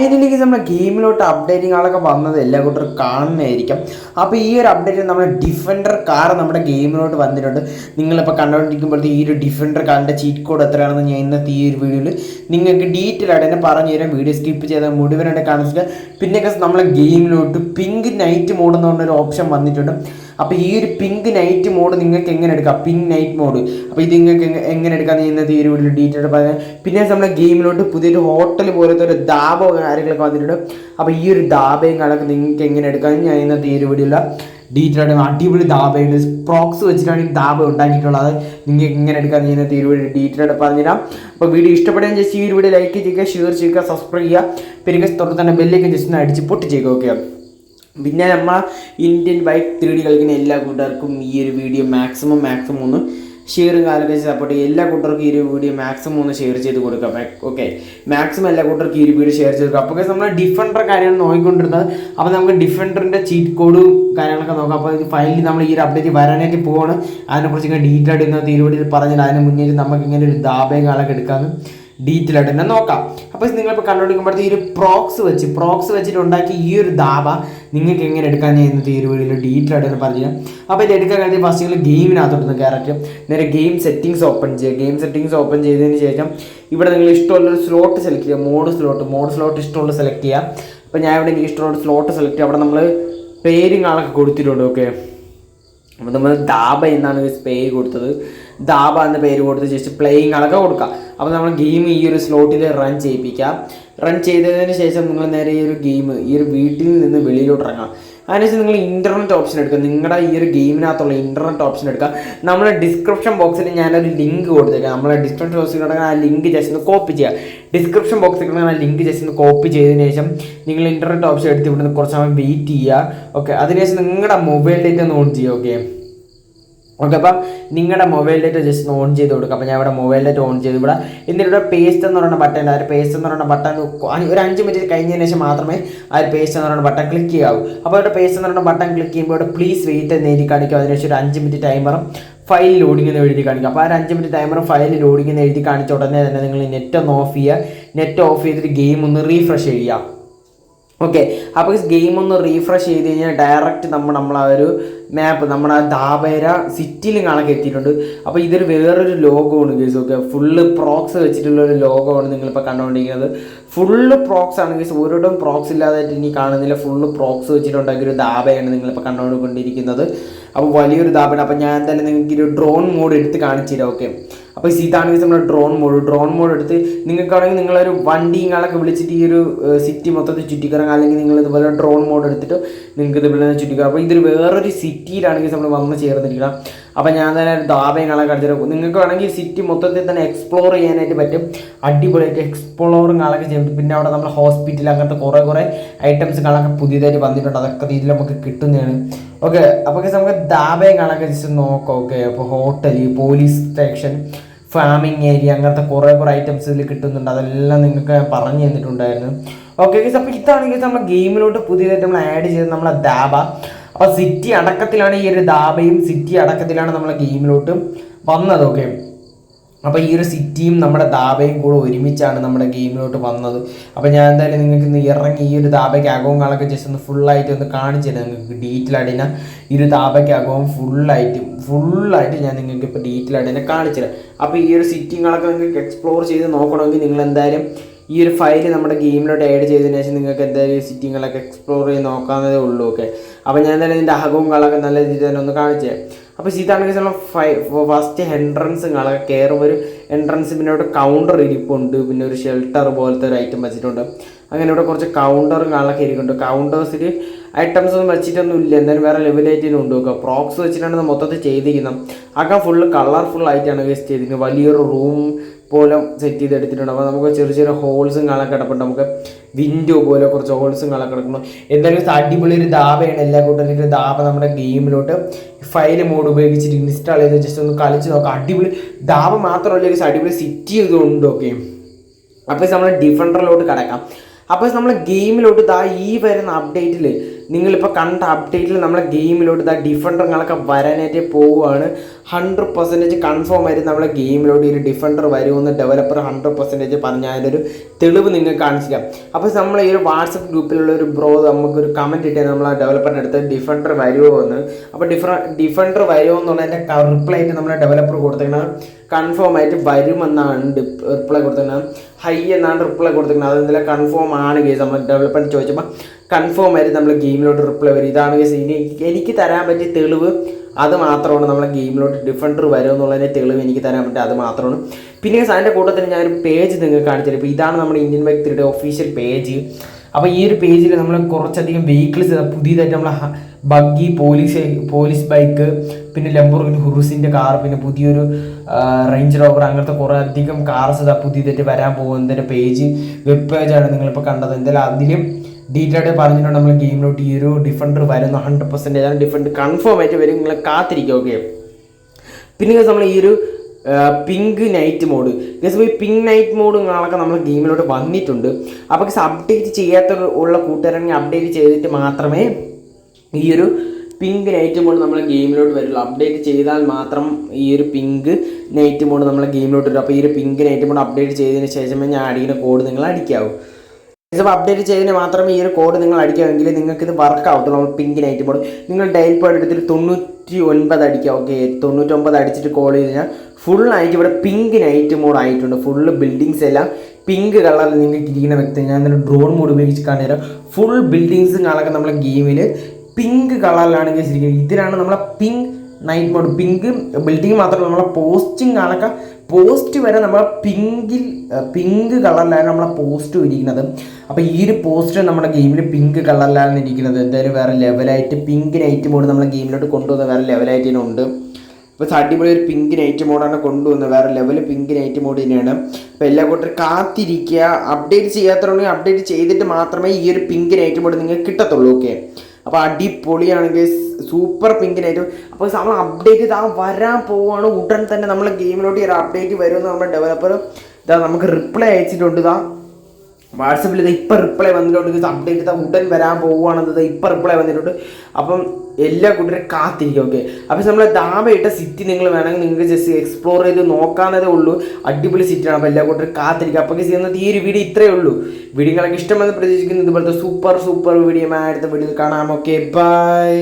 ഫൈനലിക്ക് നമ്മുടെ ഗെയിമിലോട്ട് അപ്ഡേറ്റിങ്ങുകളൊക്കെ വന്നത് എല്ലാ കൂട്ടരും കാണുന്നതായിരിക്കും. അപ്പോൾ ഈ ഒരു അപ്ഡേറ്റിൽ നമ്മുടെ ഡിഫൻഡർ കാർ നമ്മുടെ ഗെയിമിലോട്ട് വന്നിട്ടുണ്ട്. നിങ്ങളിപ്പോൾ കണ്ടുകൊണ്ടിരിക്കുമ്പോഴത്തെ ഈ ഒരു ഡിഫൻഡർ കാറിന്റെ ചീറ്റ് കോഡ് എത്രയാണെന്ന് ഞാൻ ഇന്നത്തെ ഈ ഒരു വീഡിയോയിൽ നിങ്ങൾക്ക് ഡീറ്റെയിൽ ആയിട്ട് തന്നെ പറഞ്ഞു തരാം. വീഡിയോ സ്കിപ്പ് ചെയ്താൽ മുഴുവനായിട്ട് കാണിച്ചിട്ട് പിന്നെ നമ്മളെ ഗെയിമിലോട്ട് പിങ്ക് നൈറ്റ് മോഡ് പറഞ്ഞൊരു ഓപ്ഷൻ വന്നിട്ടുണ്ട്. അപ്പോൾ ഈ ഒരു പിങ്ക് നൈറ്റ് മോഡ് നിങ്ങൾക്ക് എങ്ങനെ എടുക്കാം? പിങ്ക് നൈറ്റ് മോഡ് അപ്പോൾ ഇത് നിങ്ങൾക്ക് എങ്ങ- എങ്ങനെ എടുക്കാം ഇന്നത്തെ ഈ ഒരു വീഡിയോ ഡീറ്റെയിൽ പറയാം. പിന്നെ നമ്മുടെ ഗെയിമിലോട്ട് പുതിയൊരു ഹോട്ടൽ പോലത്തെ ഒരു ദാബോ കാര്യങ്ങളൊക്കെ വന്നിട്ടുണ്ട്. അപ്പോൾ ഈ ഒരു ദാബയും കണക്ക് നിങ്ങൾക്ക് എങ്ങനെ എടുക്കാം ഞാൻ ഇന്നത്തെ ഈ ഒരു വീഡിയോയിൽ ഡീറ്റെയിൽ ആയിട്ട് അടിപൊളി ദാബയുണ്ട് പ്രോക്സ് വെച്ചിട്ടാണ് ഈ ദാബ ഉണ്ടാക്കിയിട്ടുള്ളത്. നിങ്ങൾക്ക് എങ്ങനെ എടുക്കാൻ ഒരു വീഡിയോ ഡീറ്റെയിൽ ആയിട്ട് പറഞ്ഞുതരാം. അപ്പോൾ വീഡിയോ ഇഷ്ടപ്പെടുകയും ജസ്റ്റ് ഈ വീഡിയോ ലൈക്ക് ചെയ്യുക ഷെയർ ചെയ്യുക സബ്സ്ക്രൈബ് ചെയ്യുക. പിന്നെ തൊട്ട് തന്നെ ബെല്ലേക്കും ജസ്റ്റ് ഒന്ന് അടിച്ച് പൊട്ടി ചെയ്യുക ഓക്കെ പിന്നെ നമ്മളെ ഇന്ത്യൻ ബൈക്ക് ത്രീ ഡി കളിക്കുന്ന എല്ലാ കൂട്ടുകാർക്കും ഈ ഒരു വീഡിയോ മാക്സിമം മാക്സിമം ഒന്ന് ഷെയറും കാലൊക്കെ സപ്പോർട്ട് എല്ലാ കൂട്ടർക്കും ഈ ഒരു വീഡിയോ മാക്സിമം ഒന്ന് ഷെയർ ചെയ്ത് കൊടുക്കാം. ഓക്കെ മാക്സിമം എല്ലാ കൂട്ടർക്കും ഈ ഒരു വീഡിയോ ഷെയർ ചെയ്ത് കൊടുക്കാം. അപ്പോൾ നമ്മൾ ഡിഫൻഡർ കാര്യമാണ് നോക്കിക്കൊണ്ടിരുന്നത്. അപ്പോൾ നമുക്ക് ഡിഫൻഡറിന്റെ ചീറ്റ് കോഡും കാര്യങ്ങളൊക്കെ നോക്കാം. അപ്പോൾ ഫൈനലി നമ്മൾ ഈ ഒരു അപ്ഡേറ്റ് വരാനായിട്ട് പോവാണ്. അതിനെക്കുറിച്ച് ഇങ്ങനെ ഡീറ്റെയിൽ ആയിട്ട് ഇന്നത്തെ ഈ പറഞ്ഞില്ല അതിന് മുന്നേ നമുക്ക് ഇങ്ങനെ ഒരു ദാബയും കാലൊക്കെ എടുക്കാമെന്ന് ഡീറ്റെയിൽ ആയിട്ട് തന്നെ നോക്കാം. അപ്പോൾ നിങ്ങളിപ്പോൾ കണ്ടുപിടിക്കുമ്പോഴത്തെ ഈ ഒരു പ്രോക്സ് വെച്ച് പ്രോക്സ് വെച്ചിട്ട് ഉണ്ടാക്കിയ ഈ ഒരു ദാബ നിങ്ങൾക്ക് എങ്ങനെ എടുക്കാൻ ചെയ്യുന്നത് ഈ ഒരു വീഡിയോയിൽ ഡീറ്റെയിൽ ആയിട്ട് പറഞ്ഞു അപ്പോൾ ഇത് എടുക്കാൻ കഴിഞ്ഞാൽ ഫസ്റ്റ് നിങ്ങൾ ഗെയിമിനകത്തോട്ട് കയററ്റ് നേരെ ഗെയിം സെറ്റിങ്സ് ഓപ്പൺ ചെയ്യുക. ഗെയിം സെറ്റിങ്സ് ഓപ്പൺ ചെയ്തതിന് ശേഷം ഇവിടെ നിങ്ങൾ ഇഷ്ടമുള്ളൊരു സ്ലോട്ട് സെലക്ട് ചെയ്യുക. മോഡ് സ്ലോട്ട് മോഡ് സ്ലോട്ട് ഇഷ്ടമുള്ള സെലക്ട് ചെയ്യുക. അപ്പോൾ ഞാൻ ഇവിടെ എനിക്ക് ഇഷ്ടമുള്ള സ്ലോട്ട് സെലക്ട് ചെയ്യുക. അവിടെ നമ്മൾ പേരും കാണൊക്കെ കൊടുത്തിട്ടുണ്ട്. ഓക്കെ അപ്പോൾ നമ്മൾ ദാബ എന്നാണ് പേര് കൊടുത്തത്. ദാബ എന്ന പേര് കൊടുത്ത് ജസ്റ്റ് പ്ലേയിങ് അളക്കെ കൊടുക്കുക അപ്പോൾ നമ്മൾ ഗെയിം ഈ ഒരു സ്ലോട്ടിൽ റൺ ചെയ്യിപ്പിക്കാം. റൺ ചെയ്തതിന് ശേഷം നിങ്ങൾ നേരെ ഈ ഒരു ഗെയിം ഈ ഒരു വീട്ടിൽ നിന്ന് വെളിയിലോട്ട് ഇറങ്ങാം. അതിനുശേഷം നിങ്ങൾ ഇന്റർനെറ്റ് ഓപ്ഷൻ എടുക്കുക. നിങ്ങളുടെ ഈ ഒരു ഗെയിമിനകത്തുള്ള ഇന്റർനെറ്റ് ഓപ്ഷൻ എടുക്കുക. നമ്മുടെ ഡിസ്ക്രിപ്ഷൻ ബോക്സിൽ ഞാനൊരു ലിങ്ക് കൊടുത്തേക്കാം. നമ്മളെ ഡിസ്ക്രിപ്ഷൻ ബോക്സിൽ കിടക്കുന്ന ആ ലിങ്ക് ജസ്റ്റ് ഒന്ന് കോപ്പി ചെയ്യുക. ഡിസ്ക്രിപ്ഷൻ ബോക്സിൽ കിടക്കുന്ന ആ ലിങ്ക് ജസ്റ്റ് ഒന്ന് കോപ്പി ചെയ്തതിന് ശേഷം നിങ്ങൾ ഇന്റർനെറ്റ് ഓപ്ഷൻ എടുത്ത് ഇവിടുന്ന് കുറച്ച് സമയം വെയിറ്റ് ചെയ്യുക. ഓക്കെ അതിനുശേഷം നിങ്ങളുടെ മൊബൈൽ ഡേറ്റ് ഒന്ന് ഓൺ ചെയ്യുക. ഓക്കെ ഓക്കെ അപ്പം നിങ്ങളുടെ മൊബൈൽ ഡേറ്റ ജസ്റ്റ് ഓൺ ചെയ്ത് കൊടുക്കുക അപ്പോൾ ഞാൻ ഇവിടെ മൊബൈൽ ഡേറ്റ് ഓൺ ചെയ്ത് ഇവിടെ എന്നിട്ട് ഇവിടെ പേസ്റ്റ് എന്ന് പറയുന്ന ബട്ടൺ ഉണ്ട്. ആ ഒരു പേസ്റ്റ് എന്ന് പറയുന്ന ബട്ടൺ ഒരു അഞ്ച് മിനിറ്റ് കഴിഞ്ഞതിന് ശേഷം മാത്രമേ ആ ഒരു പേസ്റ്റ് എന്ന് പറയുന്ന ബട്ടൺ ക്ലിക്ക് ചെയ്യാവൂ. അപ്പോൾ ഇവിടെ പേസ്റ്റ് എന്ന് പറയുന്ന ബട്ടൺ ക്ലിക്ക് ചെയ്യുമ്പോൾ ഇവിടെ പ്ലീസ് വെയിറ്റ് എന്ന് എഴുതി കാണിക്കും. അതിനുശേഷം ഒരു അഞ്ച് മിനിറ്റ് ടൈമറും ഫയൽ ലോഡിംഗ് എന്ന് എഴുതി കാണിക്കും. അപ്പോൾ ആ ഒരു അഞ്ച് മിനിറ്റ് ടൈമറും ഫയൽ ലോഡിംഗ് എന്ന് എഴുതി കാണിച്ച ഉടനെ തന്നെ നിങ്ങൾ നെറ്റ് ഒന്ന് ഓഫ് ചെയ്യുക. നെറ്റ് ഓഫ് ചെയ്തിട്ട് ഗെയിം ഒന്ന് റീഫ്രഷ് ചെയ്യുക. ഓക്കെ അപ്പോൾ ഈ ഗെയിം ഒന്ന് റീഫ്രഷ് ചെയ്ത് കഴിഞ്ഞാൽ ഡയറക്റ്റ് നമ്മൾ ആ ഒരു മാപ്പ് നമ്മുടെ ദാബേര സിറ്റിയിൽ കാണാൻ എത്തിയിട്ടുണ്ട് അപ്പോൾ ഇതൊരു വേറൊരു ലോഗമാണ് ഗേസ് ഓക്കെ ഫുള്ള് പ്രോക്സ് വെച്ചിട്ടുള്ള ഒരു ലോഗമാണ് നിങ്ങളിപ്പോൾ കണ്ടുകൊണ്ടിരിക്കുന്നത് ഫുള്ള് പ്രോക്സ് ആണ് ഗേസ് ഒരിടം പ്രോക്സ് ഇല്ലാതായിട്ട് ഇനി കാണുന്നില്ല. ഫുള്ള് പ്രോക്സ് വെച്ചിട്ടുണ്ടാക്കിയ ഒരു ദാബയാണ് നിങ്ങളിപ്പോൾ കണ്ടുകൊണ്ടിരിക്കുന്നത് അപ്പോൾ വലിയൊരു ദാബയാണ് അപ്പോൾ ഞാൻ തന്നെ നിങ്ങൾക്ക് ഒരു ഡ്രോൺ മോഡ് എടുത്ത് കാണിച്ചു തരാം ഓക്കെ അപ്പോൾ ഇതാണ് നമ്മുടെ ഡ്രോൺ മോഡ് ഡ്രോൺ മോഡ് എടുത്ത് നിങ്ങൾക്കാണെങ്കിൽ നിങ്ങളൊരു വണ്ടിങ്ങളൊക്കെ വിളിച്ചിട്ട് ഈ ഒരു സിറ്റി മൊത്തത്തിൽ ചുറ്റിക്കറങ്ങുക അല്ലെങ്കിൽ നിങ്ങൾ ഇതുപോലെ ഡ്രോൺ മോഡ് എടുത്തിട്ട് നിങ്ങൾക്ക് ഇതുപോലെ ചുറ്റിക്കറങ്ങുക അപ്പോൾ ഇതൊരു വേറൊരു സിറ്റിയിലാണെങ്കിൽ നമ്മൾ വന്ന് ചേർന്നിരിക്കണം. അപ്പോൾ ഞാൻ തന്നെ ഒരു കളൊക്കെ അടിച്ചിട്ട് നിങ്ങൾക്ക് വേണമെങ്കിൽ സിറ്റി മൊത്തത്തിൽ തന്നെ എക്സ്പ്ലോർ ചെയ്യാനായിട്ട് പറ്റും. അടിപൊളിയായിട്ട് എക്സ്പ്ലോറും കളൊക്കെ ചെയ്യും പിന്നെ അവിടെ നമ്മുടെ ഹോസ്പിറ്റൽ അങ്ങനത്തെ കുറേ കുറേ ഐറ്റംസ് കളൊക്കെ പുതിയതായിട്ട് വന്നിട്ടുണ്ട്. അതൊക്കെ രീതിയിൽ നമുക്ക് കിട്ടുന്നതാണ്. ഓക്കെ അപ്പോൾ നമുക്ക് ദാബയങ്ങളൊക്കെ ജസ്റ്റ് നോക്കാം. ഓക്കെ അപ്പോൾ hotel police station farming area അങ്ങനത്തെ കുറേ കുറേ ഐറ്റംസ് ഇതിൽ കിട്ടുന്നുണ്ട്. അതെല്ലാം നിങ്ങൾക്ക് പറഞ്ഞു തന്നിട്ടുണ്ടായിരുന്നു. ഓക്കെ അപ്പോൾ ഇതാണെങ്കിൽ നമ്മൾ ഗെയിമിലോട്ട് പുതിയതായിട്ട് നമ്മൾ ആഡ് ചെയ്ത് നമ്മളെ ദാബ അപ്പോൾ സിറ്റി അടക്കത്തിലാണ് ഈ ഒരു ദാബയും സിറ്റി അടക്കത്തിലാണ് നമ്മൾ ഗെയിമിലോട്ട് വന്നത് ഓക്കെ അപ്പോൾ ഈ ഒരു സിറ്റിയും നമ്മുടെ ദാബയും കൂടെ ഒരുമിച്ചാണ് നമ്മുടെ ഗെയിമിലോട്ട് വന്നത്. അപ്പോൾ ഞാൻ എന്തായാലും നിങ്ങൾക്ക് ഇന്ന് ഇറങ്ങി ഈ ഒരു ദാബയ്ക്കകവും കളൊക്കെ ജസ്റ്റ് ഒന്ന് ഫുള്ളായിട്ട് ഒന്ന് കാണിച്ചു തരാം. നിങ്ങൾക്ക് ഡീറ്റെയിൽ ആയിട്ട് ഈ ഒരു ദാബയ്ക്കകവും ഫുള്ളായിട്ട് ഫുള്ളായിട്ട് ഞാൻ നിങ്ങൾക്ക് ഇപ്പോൾ ഡീറ്റെയിൽ ആയിട്ട് തന്നെ കാണിച്ചു തരാം. അപ്പോൾ ഈ ഒരു സിറ്റിയും സിറ്റിങ്ങളൊക്കെ നിങ്ങൾക്ക് എക്സ്പ്ലോർ ചെയ്ത് നോക്കണമെങ്കിൽ നിങ്ങൾ എന്തായാലും ഈ ഒരു ഫയൽ നമ്മുടെ ഗെയിമിലോട്ട് ആഡ് ചെയ്തതിന് ശേഷം നിങ്ങൾക്ക് എന്തായാലും സിറ്റിങ്ങളൊക്കെ എക്സ്പ്ലോർ ചെയ്ത് നോക്കാവുന്നതേ ഉള്ളൂ ഓക്കെ അപ്പോൾ ഞാൻ എന്തായാലും ഇതിന്റെ അഹകവും കളൊക്കെ നല്ല രീതിയിൽ തന്നെ ഒന്ന് കാണിച്ചേ അപ്പോൾ ഇതാണെങ്കിൽ ചില ഫൈ ഫസ്റ്റ് എൻട്രൻസ് കളൊക്കെ കയറുമ്പോൾ ഒരു എൻട്രൻസ് പിന്നെ ഇവിടെ കൗണ്ടർ ഇരിപ്പുണ്ട് പിന്നെ ഒരു ഷെൽട്ടർ പോലത്തെ ഒരു ഐറ്റം വെച്ചിട്ടുണ്ട്. അങ്ങനെ ഇവിടെ കുറച്ച് കൗണ്ടറും കളൊക്കെ ഇരിക്കുന്നുണ്ട്. കൗണ്ടേഴ്സിൽ ഐറ്റംസ് ഒന്നും വെച്ചിട്ടൊന്നും ഇല്ല എന്തായാലും വേറെ ലെവലായിട്ടൊന്നും ഉണ്ട് നോക്കുക പ്രോക്സ് വെച്ചിട്ടാണ് മൊത്തത്തിൽ ചെയ്തിരിക്കുന്നത്. അതൊക്കെ ഫുള്ള് കളർഫുൾ ആയിട്ടാണ് വേസ്റ്റ് ചെയ്തിരിക്കുന്നത്. വലിയൊരു റൂം പോലെ സെറ്റ് ചെയ്ത് എടുത്തിട്ടുണ്ട് അപ്പോൾ നമുക്ക് ചെറിയ ചെറിയ ഹോൾസും കാണാൻ കിടപ്പുണ്ട്. നമുക്ക് വിൻഡോ പോലെ കുറച്ച് ഹോൾസും കാണാൻ കിടക്കുന്നു. എന്തായാലും അടിപൊളി ഒരു ദാബയാണ് എല്ലാ ഒരു ദാബ നമ്മുടെ ഗെയിമിലോട്ട് ഫയൽ മോഡ് ഉപയോഗിച്ചിട്ട് ഇൻസ്റ്റാൾ ചെയ്ത് ജസ്റ്റ് ഒന്ന് കളിച്ച് നോക്കാം. അടിപൊളി ദാബ മാത്രമല്ല അടിപൊളി സിറ്റി ഇതുണ്ട് ഓക്കെ അപ്പോൾ നമ്മൾ ഡിഫൻഡറിലോട്ട് കിടക്കാം. അപ്പോൾ നമ്മൾ ഗെയിമിലോട്ട് ദാ ഈ വരുന്ന അപ്ഡേറ്റിൽ നിങ്ങളിപ്പോൾ കണ്ട അപ്ഡേറ്റിൽ നമ്മളെ ഗെയിമിലോട്ട് ദാ ഡിഫൻഡറുകളൊക്കെ വരാനായിട്ട് പോവുകയാണ് ഹൺഡ്രഡ് പെർസെന്റേജ് കൺഫേം ആയിട്ട് നമ്മളെ ഗെയിമിലോട്ട് ഒരു ഡിഫൻഡർ വരുമെന്ന് ഡെവലപ്പർ ഹൺഡ്രഡ് പെർസെന്റേജ് പറഞ്ഞ അതിന്റെ ഒരു തെളിവ് നിങ്ങൾക്ക് കാണിച്ചില്ല അപ്പോൾ നമ്മൾ ഈ ഒരു വാട്സപ്പ് ഗ്രൂപ്പിലുള്ള ഒരു ബ്രോ നമുക്കൊരു കമന്റ് ഇട്ടേ നമ്മൾ ആ ഡെവലപ്പറിന്റെ അടുത്ത് ഡിഫൻഡർ വരുമോ എന്ന് അപ്പോൾ ഡിഫറ ഡിഫൻഡർ വരുമോ എന്നുള്ളതിന്റെ റിപ്ലൈ ആയിട്ട് നമ്മളെ ഡെവലപ്പർ കൊടുത്തേക്കണം കൺഫേം ആയിട്ട് വരുമെന്നാണ് റിപ്ലൈ കൊടുത്തിരിക്കുന്നത്. ഹൈ എന്നാണ് റിപ്ലൈ കൊടുത്തേക്കുന്നത് അതെന്തെങ്കിലും കൺഫേം ആണ് കേസ് നമ്മൾ ഡെവലപ്പറിന് ചോദിച്ചപ്പോൾ കൺഫേം ആയിട്ട് നമ്മൾ ഗെയിമിലോട്ട് റിപ്ലൈ വരും. ഇതാണ് കേസ് ഇനി എനിക്ക് തരാൻ പറ്റിയ തെളിവ് അത് മാത്രമാണ് നമ്മളെ ഗെയിമിലോട്ട് ഡിഫൻഡർ വരും എന്നുള്ളതിന്റെ തെളിവ് എനിക്ക് തരാൻ പറ്റുക അത് മാത്രമാണ്. പിന്നെ അതിന്റെ കൂട്ടത്തിൽ ഞാനൊരു പേജ് നിങ്ങൾക്ക് കാണിച്ചു ഇപ്പോൾ ഇതാണ് നമ്മുടെ ഇന്ത്യൻ ബൈക്ക് ത്രീയുടെ ഒഫീഷ്യൽ പേജ് അപ്പോൾ ഈ ഒരു പേജിൽ നമ്മൾ കുറച്ചധികം വെഹിക്കിൾസ് പുതിയതായിട്ട് നമ്മൾ ബഗ്ഗി പോലീസ് പോലീസ് ബൈക്ക് പിന്നെ ലംബോർഗിനി ഹുറുസിന്റെ കാർ പിന്നെ പുതിയൊരു റേഞ്ച് റോവർ അങ്ങനത്തെ കുറേ അധികം കാർസ് ഇതാ പുതിയതായിട്ട് വരാൻ പോകുന്നതിന്റെ പേജ് വെബ് പേജാണ് നിങ്ങളിപ്പോൾ കണ്ടത്. എന്തായാലും അതിലും ഡീറ്റെയിൽ ആയിട്ട് പറഞ്ഞിട്ടുണ്ട് നമ്മൾ ഗെയിമിലോട്ട് ഈ ഒരു ഡിഫൻഡർ വരുന്ന ഹൺഡ്രഡ് പെർസെന്റേജ് ആണ് ഡിഫൻഡ് കൺഫേം ആയിട്ട് വരും. നിങ്ങൾ കാത്തിരിക്കുക ഓക്കെ പിന്നെ നമ്മൾ ഈ ഒരു പിങ്ക് നൈറ്റ് മോഡ് ഗസ് ഈ പിങ്ക് നൈറ്റ് മോഡ് നാളൊക്കെ നമ്മൾ ഗെയിമിലോട്ട് വന്നിട്ടുണ്ട്. അപ്പോൾ അപ്ഡേറ്റ് ചെയ്യാത്ത ഉള്ള കൂട്ടുകാരാണെങ്കിൽ അപ്ഡേറ്റ് ചെയ്തിട്ട് മാത്രമേ ഈ ഒരു പിങ്ക് നൈറ്റ് മോഡ് നമ്മളെ ഗെയിമിലോട്ട് വരുള്ളൂ അപ്ഡേറ്റ് ചെയ്താൽ മാത്രം ഈ ഒരു പിങ്ക് നൈറ്റ് മോഡ് നമ്മളെ ഗെയിമിലോട്ട് വരും. അപ്പോൾ ഈ ഒരു പിങ്ക് നൈറ്റ് മോഡ് അപ്ഡേറ്റ് ചെയ്തതിന് ശേഷമേ ഞാൻ അടിക്കുന്ന കോഡ് നിങ്ങൾ അടിക്കാവൂ. ഇപ്പോൾ അപ്ഡേറ്റ് ചെയ്തതിന് മാത്രമേ ഈ ഒരു കോഡ് നിങ്ങൾ അടിക്കാമെങ്കിൽ നിങ്ങൾക്ക് ഇത് വർക്ക് ആവത്തുള്ളൂ. നമ്മൾ പിങ്ക് നൈറ്റ് മോഡ്. നിങ്ങൾ ഡയൽ പാഡ് എടുത്തിട്ട് തൊണ്ണൂറ്റി ഒൻപത് അടിക്കുക. ഓക്കെ തൊണ്ണൂറ്റൊമ്പത് അടിച്ചിട്ട് കോൾ ചെയ്ത് കഴിഞ്ഞാൽ ഫുൾ ആയിട്ട് ഇവിടെ പിങ്ക് നൈറ്റ് മോഡ് ആയിട്ടുണ്ട്. ഫുള്ള് ബിൽഡിങ്സ് എല്ലാം പിങ്ക് കളറിൽ നിങ്ങൾക്ക് ഇരിക്കുന്ന വ്യക്തി ഞാൻ ഡ്രോൺ മോഡ് ഉപയോഗിച്ച് കാണിച്ചുതരാം. ഫുൾ ബിൽഡിങ്സും കാണാൻ നമ്മളെ ഗെയിമിൽ പിങ്ക് കളറിലാണ് വെച്ചിരിക്കുന്നത് ഇതിലാണ് നമ്മളെ pink night mode pink building മാത്രമല്ല നമ്മളെ പോസ്റ്റിംഗ് കാണൊക്കെ പോസ്റ്റ് വരെ നമ്മളെ പിങ്കിൽ പിങ്ക് കളറിലാണ് നമ്മളെ പോസ്റ്റ് ഇരിക്കുന്നത് അപ്പോൾ ഈ ഒരു പോസ്റ്റ് നമ്മുടെ ഗെയിമിൽ പിങ്ക് കളറിലാണ് ഇരിക്കുന്നത്. എന്തായാലും വേറെ ലെവലായിട്ട് പിങ്ക് നൈറ്റ് മോഡ് നമ്മളെ ഗെയിമിലോട്ട് കൊണ്ടുവന്ന വേറെ ലെവലായിട്ട് ഇതിനുണ്ട് ഇപ്പോൾ അടിപൊളി ഒരു പിങ്ക് നൈറ്റ് മോഡാണ് കൊണ്ടുവന്നത്. വേറെ ലെവൽ പിങ്ക് നൈറ്റ് മോഡ് തന്നെയാണ്. അപ്പോൾ എല്ലാ കൂട്ടരും കാത്തിരിക്കുക. അപ്ഡേറ്റ് ചെയ്യാത്തവരുണ്ടെങ്കിൽ അപ്ഡേറ്റ് ചെയ്തിട്ട് മാത്രമേ ഈ ഒരു പിങ്ക് നൈറ്റ് മോഡ് നിങ്ങൾക്ക് കിട്ടത്തുള്ളൂ ഓക്കെ അപ്പോൾ അടിപൊളിയാണെങ്കിൽ സൂപ്പർ പിങ്കിനായിട്ട്. അപ്പോൾ നമ്മൾ അപ്ഡേറ്റ് ഇതാ വരാൻ പോവുകയാണ് ഉടൻ തന്നെ നമ്മൾ ഗെയിമിലോട്ട് ഒരു അപ്ഡേറ്റ് വരുമെന്ന് നമ്മുടെ ഡെവലപ്പർ ഇതാ നമുക്ക് റിപ്ലൈ അയച്ചിട്ടുണ്ട്. ഇതാ വാട്സപ്പിൽ ഇത് ഇപ്പം റിപ്ലൈ വന്നിട്ടുണ്ട്. ഇത് അപ്ഡേറ്റ് ചെയ്താൽ ഉടൻ വരാൻ പോവുകയാണെന്നത് ഇപ്പം റിപ്ലൈ വന്നിട്ടുണ്ട്. അപ്പം എല്ലാ കൂട്ടരും കാത്തിരിക്കും ഓക്കെ അപ്പം നമ്മൾ ദാബയിട്ട സിറ്റി നിങ്ങൾ വേണമെങ്കിൽ നിങ്ങൾക്ക് ജസ്റ്റ് എക്സ്പ്ലോർ ചെയ്ത് നോക്കാവുന്നതേ ഉള്ളൂ. അടിപൊളി സിറ്റിയാണ് അപ്പോൾ എല്ലാ കൂട്ടരും കാത്തിരിക്കുക. അപ്പോൾ ചെയ്യുന്നത് ഈ ഒരു വീഡിയോ ഇത്രയേ ഉള്ളൂ. വീഡിയോ ഇഷ്ടമെന്ന് പ്രതീക്ഷിക്കുന്നു. ഇതുപോലത്തെ സൂപ്പർ സൂപ്പർ വീഡിയോ അടുത്ത വീഡിയോയിൽ കാണാം ഓക്കെ ബൈ